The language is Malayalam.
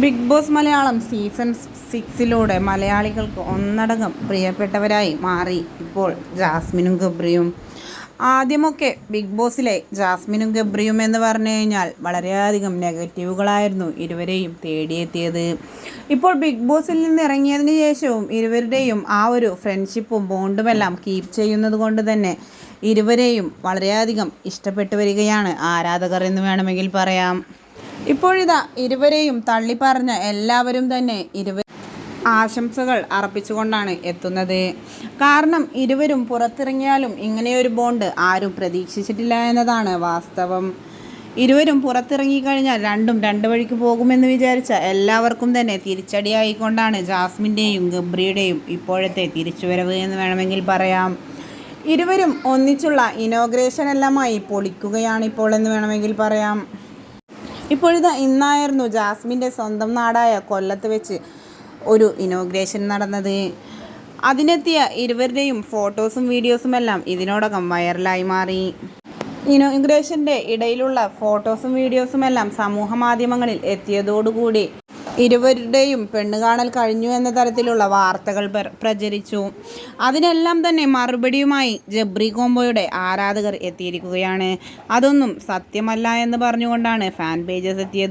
ബിഗ് ബോസ് മലയാളം സീസൺ സിക്സിലൂടെ മലയാളികൾക്ക് ഒന്നടങ്കം പ്രിയപ്പെട്ടവരായി മാറി. ഇപ്പോൾ ജാസ്മിനും ഗബ്രിയും. ആദ്യമൊക്കെ ബിഗ് ബോസിലെ ജാസ്മിനും ഗബ്രിയും എന്ന് പറഞ്ഞു കഴിഞ്ഞാൽ വളരെയധികം നെഗറ്റീവുകളായിരുന്നു ഇരുവരെയും തേടിയെത്തിയത്. ഇപ്പോൾ ബിഗ് ബോസിൽ നിന്ന് ഇറങ്ങിയതിന് ശേഷവും ഇരുവരുടെയും ആ ഒരു ഫ്രണ്ട്ഷിപ്പും ബോണ്ടുമെല്ലാം കീപ്പ് ചെയ്യുന്നത് കൊണ്ട് തന്നെ ഇരുവരെയും വളരെയധികം ഇഷ്ടപ്പെട്ടു വരികയാണ് ആരാധകർ എന്ന് വേണമെങ്കിൽ പറയാം. ഇപ്പോഴിതാ ഇരുവരെയും തള്ളിപ്പറഞ്ഞ എല്ലാവരും തന്നെ ഇരുവ ആശംസകൾ അർപ്പിച്ചുകൊണ്ടാണ് എത്തുന്നത്. കാരണം ഇരുവരും പുറത്തിറങ്ങിയാലും ഇങ്ങനെയൊരു ബോണ്ട് ആരും പ്രതീക്ഷിച്ചിട്ടില്ല എന്നതാണ് വാസ്തവം. ഇരുവരും പുറത്തിറങ്ങിക്കഴിഞ്ഞാൽ രണ്ടും രണ്ട് വഴിക്ക് പോകുമെന്ന് വിചാരിച്ച എല്ലാവർക്കും തന്നെ തിരിച്ചടിയായിക്കൊണ്ടാണ് ജാസ്മിന്റെയും ഗബ്രിയുടെയും ഇപ്പോഴത്തെ തിരിച്ചുവരവ് എന്ന് വേണമെങ്കിൽ പറയാം. ഇരുവരും ഒന്നിച്ചുള്ള ഇനോഗ്രേഷൻ എല്ലാമായി പൊളിക്കുകയാണ് ഇപ്പോൾ എന്ന് വേണമെങ്കിൽ പറയാം. ഇപ്പോഴിതാ ഇന്നായിരുന്നു ജാസ്മിന്റെ സ്വന്തം നാടായ കൊല്ലത്ത് വെച്ച് ഒരു ഇനോഗ്രേഷൻ നടന്നത്. അതിനെത്തിയ ഇരുവരുടെയും ഫോട്ടോസും വീഡിയോസും എല്ലാം ഇതിനോടകം വൈറലായി മാറി. ഇനോഗ്രേഷന്റെ ഇടയിലുള്ള ഫോട്ടോസും വീഡിയോസും എല്ലാം സമൂഹ മാധ്യമങ്ങളിൽ എത്തിയതോടുകൂടി ഇരുവരുടെയും പെണ്ണുകാണൽ കഴിഞ്ഞു എന്ന തരത്തിലുള്ള വാർത്തകൾ പ്രചരിച്ചു. അതിനെല്ലാം തന്നെ മറുപടിയുമായി ജബ്രി കോംബോയുടെ ആരാധകർ എത്തിയിരിക്കുകയാണ്. അതൊന്നും സത്യമല്ല എന്ന് പറഞ്ഞുകൊണ്ടാണ് ഫാൻ പേജസ് എത്തിയത്.